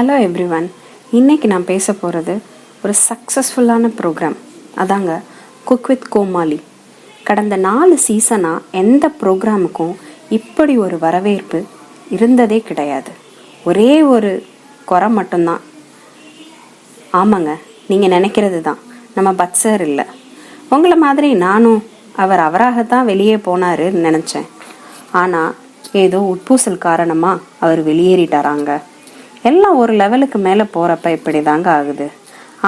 Hello everyone இன்னைக்கு நான் பேச போகிறது ஒரு சக்ஸஸ்ஃபுல்லான ப்ரோக்ராம் அதாங்க குக் வித் கோமாளி கடந்த நாலு சீசனாக எந்த ப்ரோக்ராமுக்கும் இப்படி ஒரு வரவேற்பு இருந்ததே கிடையாது. ஒரே ஒரு குறை மட்டும்தான். ஆமாங்க நீங்கள் நினைக்கிறது தான் நம்ம பட்சர் இல்லை. உங்களை மாதிரி நானும் அவர் அவராகத்தான் வெளியே போனாருன்னு நினச்சேன். ஆனால் ஏதோ உட்பூசல் காரணமாக அவர் வெளியேறிட்டாராங்க. எல்லாம் ஒரு லெவலுக்கு மேலே போகிறப்ப இப்படி தாங்க ஆகுது.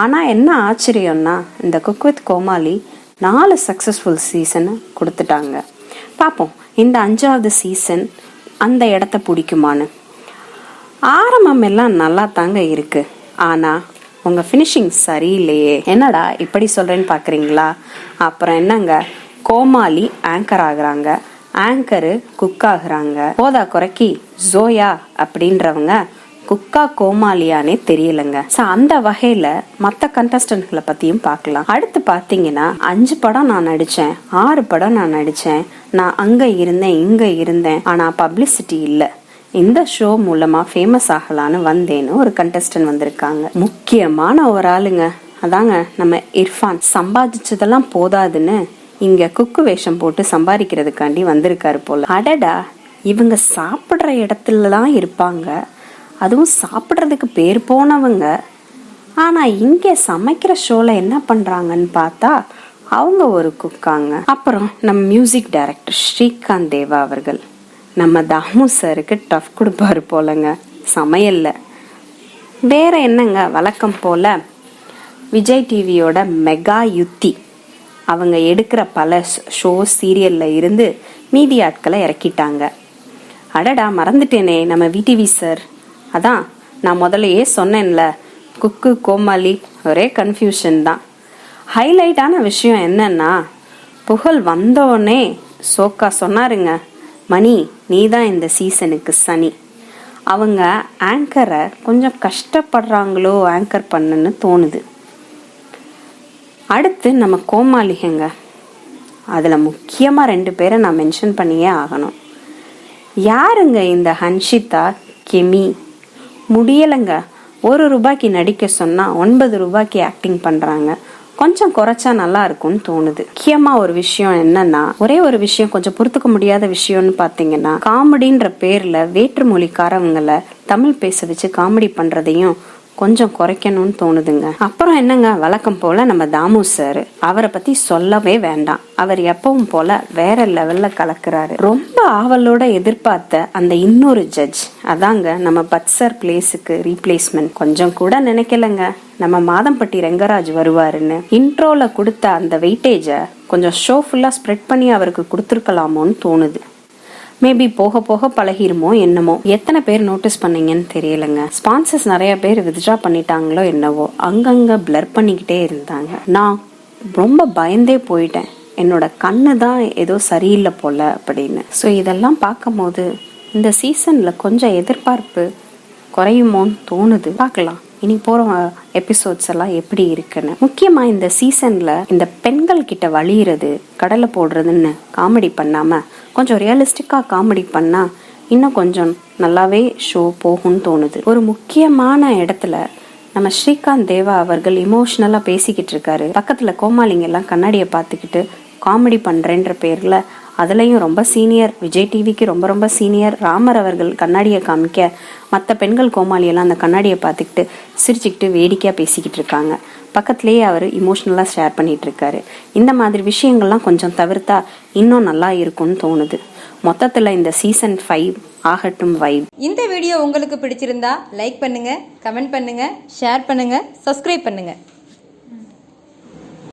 ஆனால் என்ன ஆச்சரியம்னா இந்த குக் வித் கோமாளி நாலு சக்ஸஸ்ஃபுல் சீசனை கொடுத்துட்டாங்க. பார்ப்போம் இந்த அஞ்சாவது சீசன் அந்த இடத்த பிடிக்குமான்னு. ஆரம்பம் எல்லாம் நல்லா தாங்க இருக்கு. ஆனால் உங்கள் ஃபினிஷிங் சரியில்லையே. என்னடா இப்படி சொல்கிறேன்னு பார்க்குறீங்களா அப்புறம் என்னங்க? கோமாளி ஆங்கர் ஆகுறாங்க. ஆங்கரு குக் ஆகுறாங்க. போதா குறைக்கி ஜோயா அப்படின்றவங்க குக்கா கோமாளியானே தெரியலங்க. சோ அந்த வகையில மத்த கண்டஸ்டன்ட்களை பத்தியும் பார்க்கலாம். அடுத்து பாத்தீங்கன்னா அஞ்சு படம் நான் நடிச்சேன் ஆறு படம் நான் நடிச்சேன் நான் அங்க இருந்தேன் இங்க இருந்தேன் ஆனா பப்ளிசிட்டி இல்ல. இந்த ஷோ மூலமா ஃபேமஸ் ஆகலான்னு வந்தேன்னு ஒரு கண்டஸ்டன்ட் வந்திருக்காங்க. முக்கியமான ஒரு ஆளுங்க. அதாங்க நம்ம இர்ஃபான். சம்பாதிச்சதெல்லாம் போதாதுன்னு இங்க குக்கு வேஷம் போட்டு சம்பாதிக்கிறதுக்காண்டி வந்திருக்காரு போல. அடடா இவங்க சாப்பிடுற இடத்துலலாம் இருப்பாங்க. அதுவும் சாப்பிட்றதுக்கு பேர் போனவங்க. ஆனா இங்கே சமைக்கிற ஷோல என்ன பண்றாங்கன்னு பார்த்தா அவங்க ஒரு குக்காங்க. அப்புறம் நம்ம மியூசிக் டைரக்டர் ஸ்ரீகாந்த் தேவா அவர்கள். நம்ம தாமு சாருக்கு டஃப் கொடுப்பாரு போலங்க. சமையல்ல. வேற என்னங்க வழக்கம் போல? விஜய் டிவியோட மெகா யுத்தி. அவங்க எடுக்கிற பல ஷோ சீரியல்ல இருந்து மீதி ஆட்களை இறக்கிட்டாங்க. அடடா மறந்துட்டேனே. நம்ம விடிவி சார் அதான் நான் முதல்லையே சொன்னேன்ல குக்கு கோமாளி ஒரே கன்ஃபியூஷன் தான். ஹைலைட்டான விஷயம் என்னன்னா புகழ் வந்தோடனே சோக்கா சொன்னாருங்க மணி நீ தான் இந்த சீசனுக்கு சனி. அவங்க ஆங்கரை கொஞ்சம் கஷ்டப்படுறாங்களோ ஆங்கர் பண்ணுன்னு தோணுது. அடுத்து நம்ம கோமாளிகங்க. அதில் முக்கியமாக ரெண்டு பேரை நான் மென்ஷன் பண்ணியே ஆகணும். யாருங்க இந்த ஹன்ஷிதா கெமி முடியலைங்க. ஒரு ரூபாய்க்கு நடிக்க சொன்னா ஒன்பது ரூபாய்க்கு ஆக்டிங் பண்றாங்க. கொஞ்சம் குறைச்சா நல்லா இருக்கும்னு தோணுது. முக்கியமா ஒரு விஷயம் என்னன்னா ஒரே ஒரு விஷயம் கொஞ்சம் பொறுத்துக்க முடியாத விஷயம்னு பாத்தீங்கன்னா காமெடின்ற பேர்ல வேற்று மொழிக்காரவங்களை தமிழ் பேச வச்சு காமெடி பண்றதையும் கொஞ்சம் குறைக்கணும்னு தோணுதுங்க. அப்புறம் என்னங்க வழக்கம் போல நம்ம தாமு சார் அவரை பத்தி சொல்லவே வேண்டாம். அவர் எப்பவும் போல வேற லெவல்ல கலக்குறாரு. ரொம்ப ஆவலோட எதிர்பார்த்த அந்த இன்னொரு ஜட்ஜ் அதாங்க நம்ம பட்சர் பிளேஸுக்கு ரீப்ளேஸ்மெண்ட் கொஞ்சம் கூட நினைக்கலங்க. நம்ம மாதம்பட்டி ரெங்கராஜ் வருவாருன்னு. இன்ட்ரோல கொடுத்த அந்த வெயிட்டேஜை கொஞ்சம் ஷோ ஃபுல்லா ஸ்ப்ரெட் பண்ணி அவருக்கு கொடுத்துருக்கலாமோன்னு தோணுது. மேபி போக போக பழகிருமோ என்னமோ. எத்தனை பேர் நோட்டீஸ் பண்ணீங்கன்னு தெரியலங்க. ஸ்பான்சர்ஸ் நிறைய பேர் வித்ட்ரா பண்ணிட்டாங்களோ என்னவோ. அங்கங்க பிளர் பண்ணிக்கிட்டே இருந்தாங்க. நான் ரொம்ப பயந்தே போயிட்டேன். என்னோட கண்ணு தான் ஏதோ சரியில்லை போல அப்படின்னு. ஸோ இதெல்லாம் பார்க்கும்போது இந்த சீசனில் கொஞ்சம் எதிர்பார்ப்பு குறையுமோன்னு தோணுது. பார்க்கலாம். இனி போகிற எபிசோட்ஸ் எல்லாம் எப்படி இருக்குன்னு. முக்கியமாக இந்த சீசனில் இந்த பெண்கள் கிட்ட வழியிறது கடலை போடுறதுன்னு காமெடி பண்ணாமல் கொஞ்சம் ரியலிஸ்டிக்காக காமெடி பண்ணால் இன்னும் கொஞ்சம் நல்லாவே ஷோ போகும்னு தோணுது. ஒரு முக்கியமான இடத்துல நம்ம ஸ்ரீகாந்த் தேவா அவர்கள் இமோஷனலா பேசிக்கிட்டு இருக்காரு. பக்கத்தில் கோமாளிங்க எல்லாம் கண்ணாடியை பார்த்துக்கிட்டு காமெடி பண்ணுறேன்ற பேரில் அதுலேயும் ரொம்ப சீனியர் விஜய் டிவிக்கு ரொம்ப ரொம்ப சீனியர் ராமர் அவர்கள் கண்ணாடியை காமிக்க மற்ற பெண்கள் கோமாளியெல்லாம் அந்த கண்ணாடியை பார்த்துக்கிட்டு சிரிச்சுக்கிட்டு வேடிக்கையாக பேசிக்கிட்டு இருக்காங்க. பக்கத்துலேயே அவர் இமோஷ்னலாக ஷேர் பண்ணிட்டு இருக்காரு இந்த மாதிரி விஷயங்கள்லாம் கொஞ்சம் தவிர்த்தா இன்னும் நல்லா இருக்கும்னு தோணுது. மொத்தத்தில் இந்த சீசன் ஃபைவ் ஆகட்டும் வைப் இந்த வீடியோ உங்களுக்கு பிடிச்சிருந்தா லைக் பண்ணுங்க கமெண்ட் பண்ணுங்க ஷேர் பண்ணுங்க சப்ஸ்கிரைப் பண்ணுங்க.